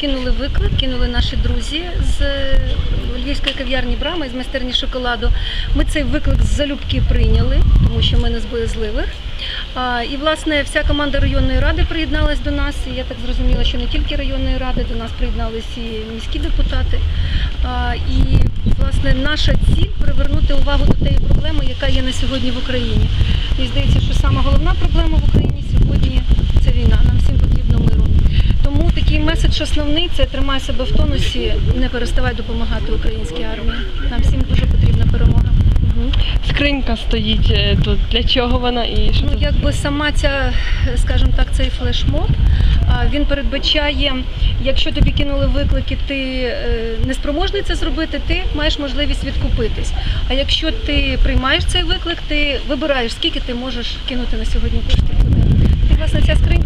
кинули виклик, кинули наші друзі з е, львівської кав'ярні Брама з майстерні шоколаду. Ми цей виклик з залюбки прийняли, тому що ми не з боязливих. І власне вся команда районної ради приєдналась до нас. І я так зрозуміла, що не тільки районної ради, до нас приєдналися і міські депутати. І власне наша ціль привернути увагу до тієї проблеми, яка є на сьогодні в Україні. Мені здається, що сама головна проблема в Україні сьогодні це війна. Нам всім потрібно миру. Тому такий меседж основний це тримай себе в тонусі, не переставай допомагати українській армії. Нам всім дуже потрібна перемога. Скринька стоїть е, тут. Для чого вона і що Ну, тут? якби сама ця, скажімо так, цей флешмоб, він передбачає, якщо тобі кинули виклики, ти е, неспроможний це зробити, ти маєш можливість відкупитись. А якщо ти приймаєш цей виклик, ти вибираєш, скільки ти можеш кинути на сьогодні коштів туди. І власне ця скринька